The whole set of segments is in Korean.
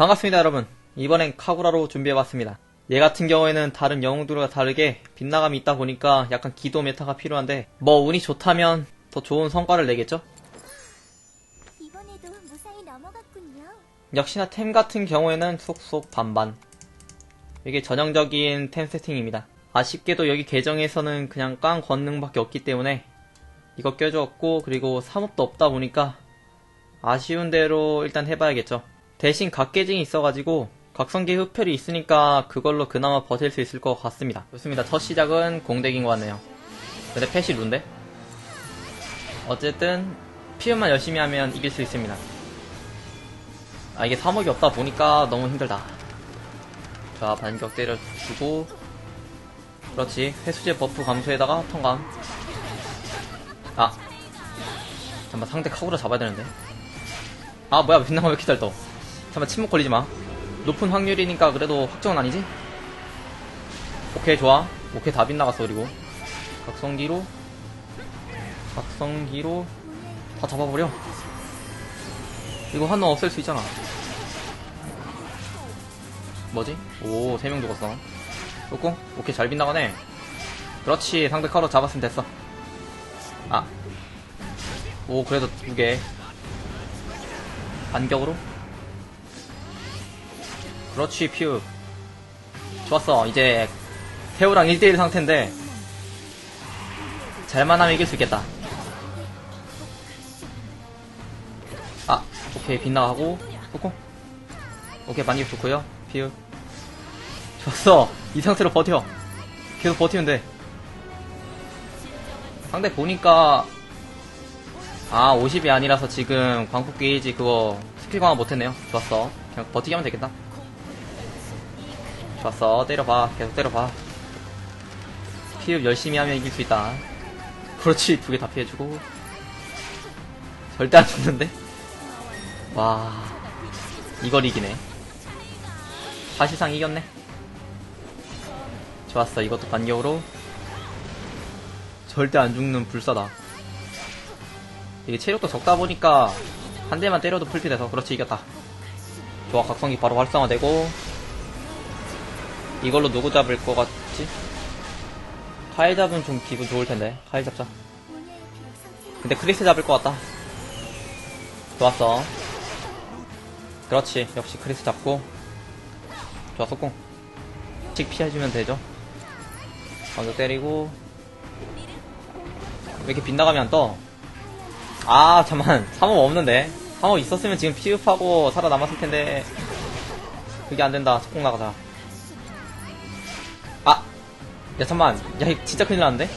반갑습니다 여러분. 이번엔 카구라로 준비해봤습니다. 얘 같은 경우에는 다른 영웅들과 다르게 빗나감이 있다 보니까 약간 기도 메타가 필요한데 뭐 운이 좋다면 더 좋은 성과를 내겠죠? 이번에도 무사히 넘어갔군요. 역시나 템 같은 경우에는 속속 반반. 이게 전형적인 템 세팅입니다. 아쉽게도 여기 계정에서는 그냥 깡 권능밖에 없기 때문에 이거 껴주었고 그리고 삼업도 없다 보니까 아쉬운 대로 일단 해봐야겠죠 대신 각계징이 있어가지고 각성기 흡혈이 있으니까 그걸로 그나마 버틸 수 있을 것 같습니다. 좋습니다. 첫 시작은 공덱인 것 같네요. 근데 패시 룬데? 어쨌든 피움만 열심히 하면 이길 수 있습니다. 아 이게 3억이 없다 보니까 너무 힘들다. 자 반격 때려주고. 그렇지. 회수제 버프 감소에다가 통감. 아. 잠깐만 상대 카구라 잡아야 되는데. 아 뭐야 빛나가 왜 이렇게 잘 떠? 잠깐만 침묵 걸리지 마 높은 확률이니까 그래도 확정은 아니지? 오케이 좋아 오케이 다 빗나갔어 그리고 각성기로 각성기로 다 잡아버려 이거 한놈 없앨 수 있잖아 뭐지? 오, 세 명 죽었어. 꾹꾹? 오케이, 잘 빗나가네. 그렇지, 상대 카로 잡았으면 됐어. 아. 오, 그래도 두 개. 반격으로? 그렇지, 퓨. 좋았어, 이제, 태우랑 1대1 상태인데, 잘만 하면 이길 수 있겠다. 아, 오케이, 빗나가고, 꾹꾹. 오케이, 반격 좋고요 피우. 좋았어. 이 상태로 버텨. 계속 버티면 돼. 상대 보니까, 아, 50이 아니라서 지금 광폭 게이지 그거 스킬 강화 못했네요. 좋았어. 그냥 버티기 하면 되겠다. 좋았어. 때려봐. 계속 때려봐. 피흡 열심히 하면 이길 수 있다. 그렇지. 두 개 다 피해주고. 절대 안 죽는데? 와. 이걸 이기네. 사실상 이겼네. 좋았어. 이것도 반격으로. 절대 안 죽는 불사다. 이게 체력도 적다 보니까 한 대만 때려도 풀피돼서 그렇지 이겼다. 좋아. 각성기 바로 활성화되고 이걸로 누구 잡을 것 같지? 카일 잡으면 좀 기분 좋을 텐데. 카일 잡자. 근데 크리스 잡을 것 같다. 좋았어. 그렇지. 역시 크리스 잡고. 좋았어, 꽁. 씩 피해주면 되죠. 먼저 때리고. 왜 이렇게 빗나가면 안 떠? 아, 잠만. 3업 없는데. 3업 있었으면 지금 피흡하고 살아남았을 텐데. 그게 안 된다. 속공 나가자. 아! 야, 잠만. 야, 진짜 큰일 났는데?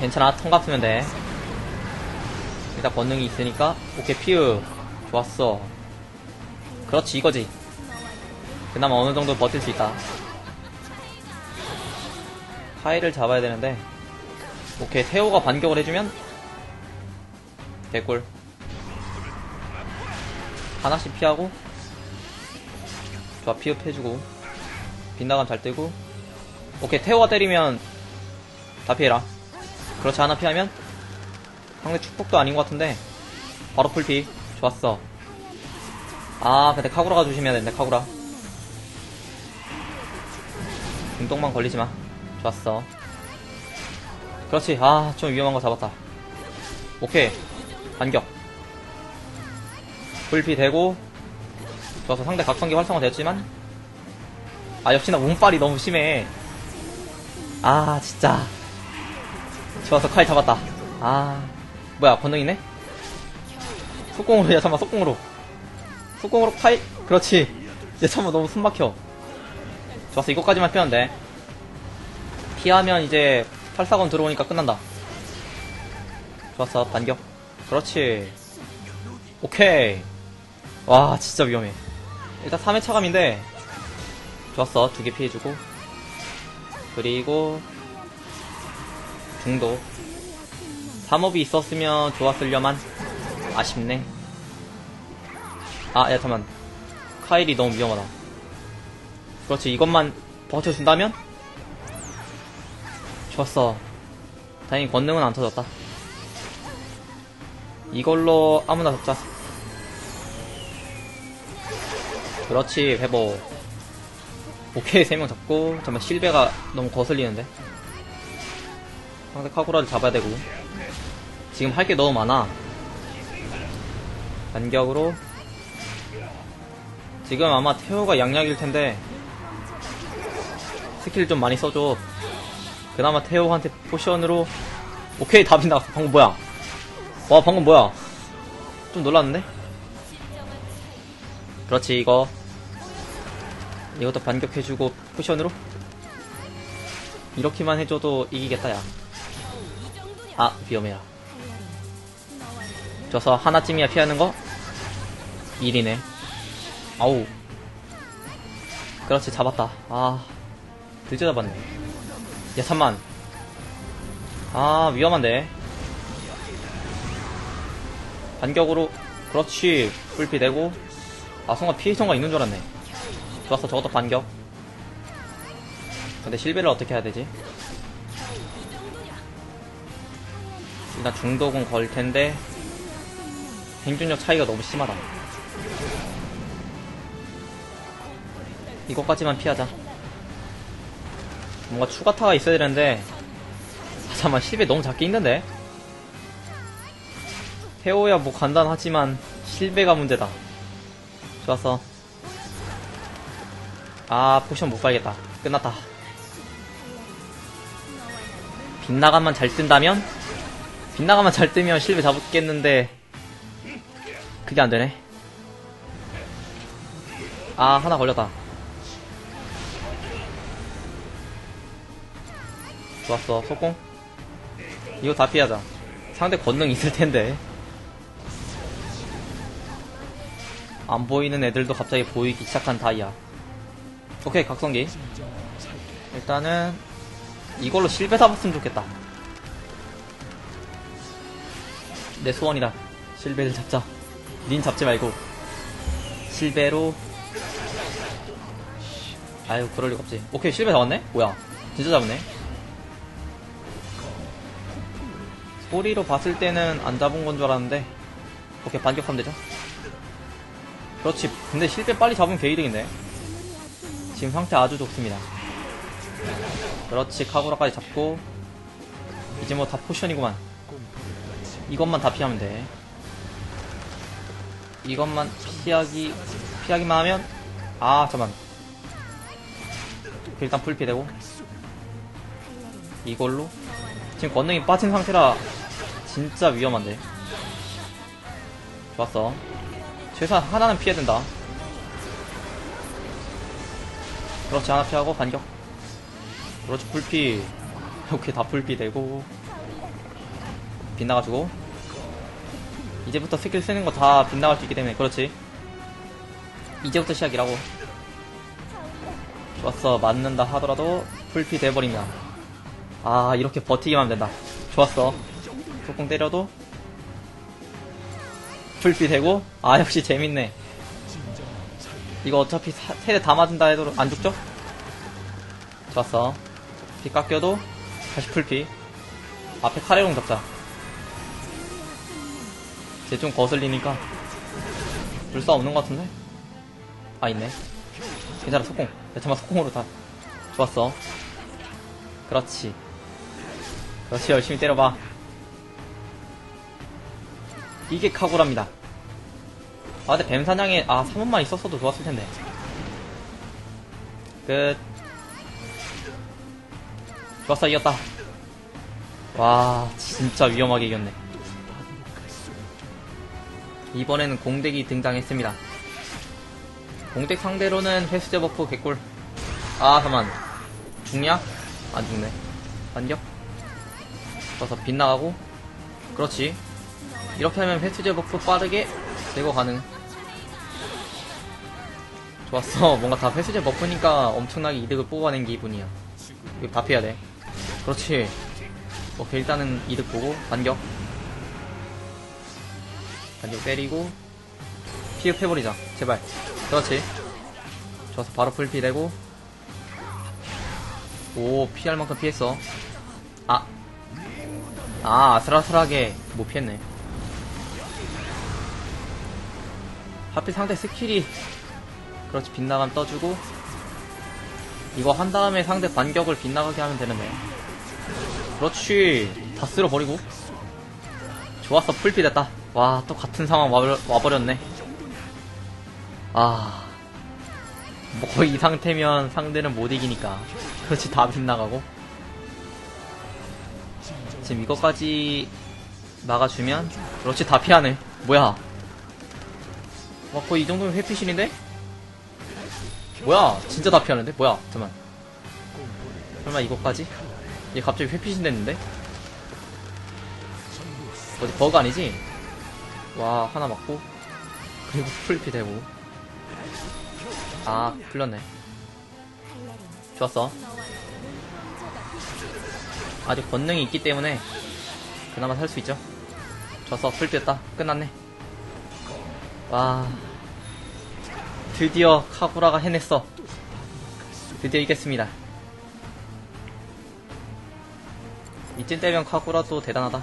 괜찮아. 통과 쓰면 돼. 일단 권능이 있으니까. 오케이 피우. 좋았어. 그렇지 이거지. 그나마 어느 정도 버틸 수 있다. 카이를 잡아야 되는데. 오케이 태호가 반격을 해주면? 개꿀. 하나씩 피하고. 좋아 피흡 해주고 빗나감 잘 뜨고. 오케이 태호가 때리면 다 피해라. 그렇지 하나 피하면? 상대 축복도 아닌 것 같은데. 바로 풀피. 좋았어. 아 근데 카구라가 조심해야 된다 카구라. 눈동만 걸리지마. 좋았어. 그렇지. 아 좀 위험한 거 잡았다. 오케이. 반격. 풀피 되고. 좋아서 상대 각성기 활성화 됐지만 아 역시나 운빨이 너무 심해 아 진짜 좋아서 칼 잡았다. 아, 뭐야, 권능이네? 속공으로, 야, 잠깐만, 속공으로. 속공으로 칼, 그렇지. 야, 잠깐만, 너무 숨 막혀. 좋았어, 이것까지만 피하면 돼. 피하면 이제, 팔사건 들어오니까 끝난다. 좋았어, 반격. 그렇지. 오케이. 와, 진짜 위험해. 일단 3회 차감인데, 좋았어, 두 개 피해주고. 그리고, 중도. 3업이 있었으면 좋았으려만. 아쉽네. 아야 잠만. 카일이 너무 위험하다. 그렇지 이것만 버텨준다면? 좋았어. 다행히 권능은 안 터졌다. 이걸로 아무나 잡자. 그렇지, 회복. 오케이, 세 명 잡고. 잠깐만, 실베가 너무 거슬리는데. 상대 카구라를 잡아야 되고. 지금 할 게 너무 많아. 반격으로. 지금 아마 태호가 양약일 텐데. 스킬 좀 많이 써줘. 그나마 태호한테 포션으로. 오케이, 답이 나왔어. 방금 뭐야? 와, 방금 뭐야? 좀 놀랐는데? 그렇지, 이거. 이것도 반격해주고, 포션으로. 이렇게만 해줘도 이기겠다, 야. 아, 위험해라. 줘서 하나쯤이야 피하는 거? 1이네. 아우. 그렇지, 잡았다. 아, 드디어 잡았네. 야, 3만. 아, 위험한데. 반격으로, 그렇지. 불피 되고. 아, 순간 피해 성가 있는 줄 알았네. 좋았어, 저것도 반격. 근데 실베를 어떻게 해야 되지? 일단 중독은 걸 텐데, 생존력 차이가 너무 심하다. 이것까지만 피하자. 뭔가 추가 타가 있어야 되는데, 아, 잠깐만, 실베 너무 작게 있는데? 태오야 뭐 간단하지만, 실베가 문제다. 좋았어. 아, 포션 못 빨겠다. 끝났다. 빗나가만 잘 뜬다면? 빗나가만 잘 뜨면 실베 잡겠는데, 그게 안 되네. 아, 하나 걸렸다. 좋았어, 속공. 이거 다 피하자. 상대 권능 있을 텐데. 안 보이는 애들도 갑자기 보이기 시작한 다이아. 오케이, 각성기. 일단은, 이걸로 실베 잡았으면 좋겠다. 내 소원이다. 실베를 잡자. 닌 잡지 말고. 실베로. 아유, 그럴 리가 없지. 오케이, 실베 잡았네? 뭐야. 진짜 잡았네. 소리로 봤을 때는 안 잡은 건 줄 알았는데. 오케이, 반격하면 되죠. 그렇지. 근데 실베 빨리 잡으면 개이득인데. 지금 상태 아주 좋습니다. 그렇지, 카구라까지 잡고. 이제 뭐 다 포션이구만. 이것만 다 피하면 돼. 이것만 피하기, 피하기만 하면, 아, 잠만. 일단 풀피 되고. 이걸로. 지금 권능이 빠진 상태라, 진짜 위험한데. 좋았어. 최소한 하나는 피해야 된다. 그렇지, 하나 피하고, 반격. 그렇지, 풀피. 이렇게 다 풀피 되고. 빗나가지고. 이제부터 스킬 쓰는 거 다 빗나갈 수 있기 때문에 그렇지 이제부터 시작이라고 좋았어 맞는다 하더라도 풀피 돼버리면 아 이렇게 버티기만 하면 된다 좋았어 속공 때려도 풀피 되고 아 역시 재밌네 이거 어차피 사- 세대 다 맞은다 해도 안 죽죠? 좋았어. 피 깎여도 다시 풀피. 앞에 카레용 잡자. 쟤 좀 거슬리니까. 불사 없는 것 같은데? 아 있네. 괜찮아 속공. 야 잠깐만 속공으로 다. 좋았어. 그렇지. 그렇지. 열심히 때려봐. 이게 카구랍니다 아 근데 뱀사냥에 아 3원만 있었어도 좋았을 텐데 끝 좋았어 이겼다 와 진짜 위험하게 이겼네 이번에는 공덱이 등장했습니다. 공덱 상대로는 회수제 버프 개꿀. 아, 잠만. 죽냐? 안 죽네. 반격. 그래서 빗나가고. 그렇지. 이렇게 하면 회수제 버프 빠르게 제거 가능. 좋았어. 뭔가 다 회수제 버프니까 엄청나게 이득을 뽑아낸 기분이야. 이거 다 피해야 돼. 그렇지. 오케이, 일단은 이득 보고, 반격. 반격 때리고 피흡해버리자 제발 그렇지 좋아서 바로 풀피 되고 오 피할 만큼 피했어 아 아, 아슬아슬하게 못 피했네. 하필 상대 스킬이 그렇지 빗나감 떠주고 이거 한 다음에 상대 반격을 빗나가게 하면 되는데. 그렇지 다 쓸어버리고. 좋았어 풀피 됐다. 와 또 같은 상황 와버, 와버렸네. 아 뭐 거의 이 상태면 상대는 못 이기니까. 그렇지 다 빗나가고. 지금 이것까지 막아주면 그렇지 다 피하네. 뭐야? 와 거의 이 정도면 회피신인데? 뭐야? 진짜 다 피하는데? 뭐야? 잠깐만. 설마 이것까지? 얘 갑자기 회피신 됐는데? 어디 버그 아니지? 와 하나 맞고. 그리고 풀피 되고. 아 풀렸네. 좋았어. 아직 권능이 있기 때문에 그나마 살 수 있죠. 좋았어. 풀피했다. 끝났네. 와 드디어 카구라가 해냈어. 드디어 이겼습니다. 이쯤 되면 카구라도 대단하다